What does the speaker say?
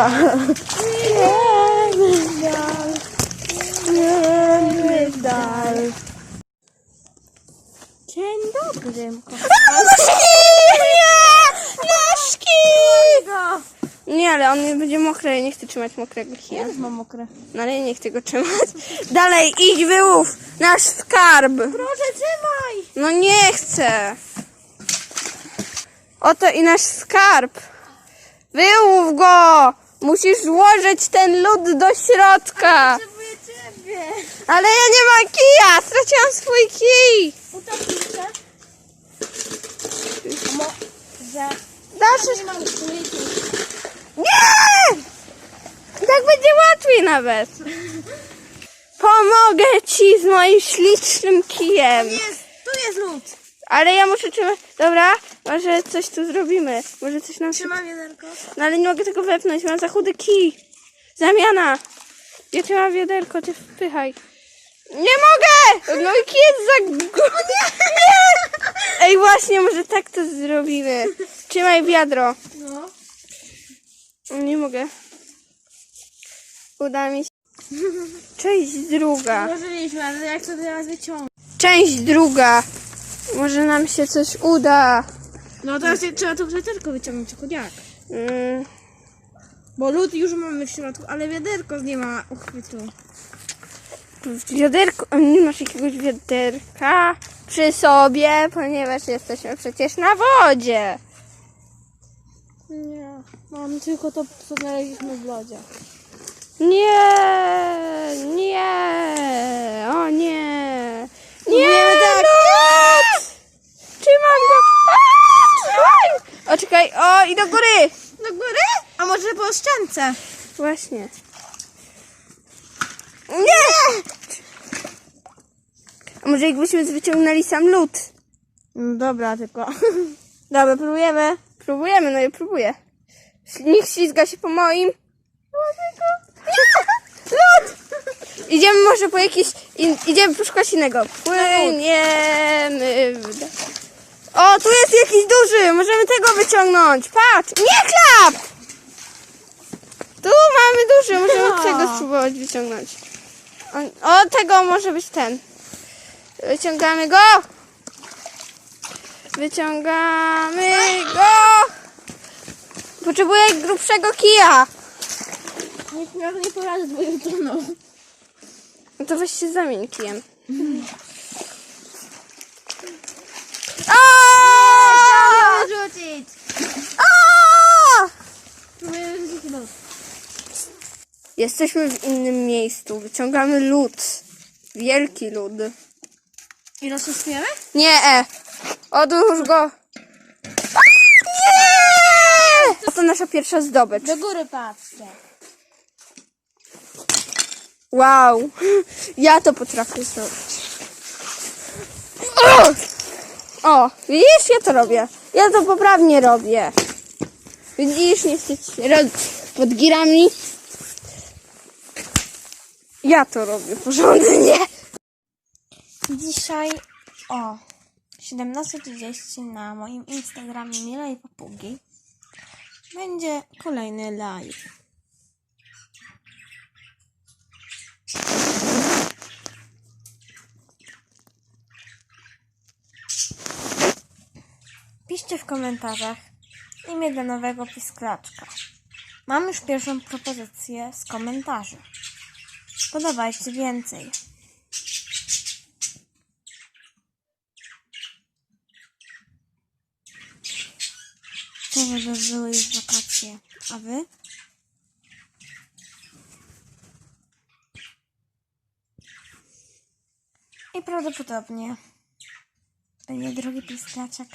dal. Idziemy dal. Idziemy dal. Dzień dobry! Nie! Ale on nie będzie mokry, ja nie chcę trzymać mokrego kija. Też mam mokre. No ale ja nie chcę go trzymać. Dalej, idź wyłów nasz skarb. Proszę, trzymaj! No nie chcę. Oto i nasz skarb. Wyłów go! Musisz włożyć ten lód do środka. Potrzebuję ciebie. Ale ja nie mam kija! Straciłam swój kij! Utopiszę. Może... Dasz... Nie mam. Nie! Tak będzie łatwiej nawet. Pomogę ci z moim ślicznym kijem. Jest, tu jest lód. Ale ja muszę trzymać. Dobra, może coś tu zrobimy. Może coś nam. Trzymam wiaderko. No ale nie mogę tego wepchnąć, mam za chudy kij. Zamiana. Ja trzymam wiaderko, ty wpychaj. Nie mogę! No i kij jest za... gu- Nie! Ej, właśnie, może tak to zrobimy. Trzymaj wiadro. No. Nie mogę. Uda mi się. Część druga. Złożyliśmy, ale jak to teraz wyciągnąć? Część druga. Może nam się coś uda. No teraz trzeba to wiaderko wyciągnąć, tylko jak? Mm, Bo lód już mamy w środku, ale wiaderko nie ma uchwytu. wiaderko. Nie masz jakiegoś wiaderka przy sobie, ponieważ jesteśmy przecież na wodzie. Nie, mam tylko to, co znaleźliśmy w lodzie. Nie, nie, o nie. Nie, tak. lód! Trzymam go. A, trzymaj! O, czekaj, o i do góry. Do góry? A może po ściance? Właśnie. Nie! A może jakbyśmy wyciągnęli sam lód? No dobra, tylko. Dobra, próbujemy. Próbujemy, no ja próbuję. Niech ślizga się po moim. Lód! Idziemy może po jakiś... In, idziemy poszukać innego. Płyniemy. w- O, tu jest jakiś duży. Możemy tego wyciągnąć. Patrz. Nie klap! Tu mamy duży. Możemy No. tego spróbować wyciągnąć. O, tego może być ten. Wyciągamy go. Wyciągamy go. Potrzebuję grubszego kija. Nikt mi nie poradzi z moją. No to weź się zamień kijem. A! rzucić! A! Próbuję rzucić lód. Jesteśmy w innym miejscu. Wyciągamy lód. Wielki lód. I rozczesujemy? Nie! E. Odłóż go. A, Nie! Oto nasza pierwsza zdobycz. Do góry patrzcie. Wow. Ja to potrafię zrobić. O! O, widzisz, ja to robię. Ja to poprawnie robię. Widzisz, nie chcecie robić pod girami. Ja to robię porządnie. Dzisiaj o 17.30 na moim Instagramie Mila i Papugi będzie kolejny live. Piszcie w komentarzach imię dla nowego pisklaczka. Mam już pierwszą propozycję z komentarzy. Podawajcie więcej. To żeby były już wakacje. A wy? I prawdopodobnie będzie drugi piskaczek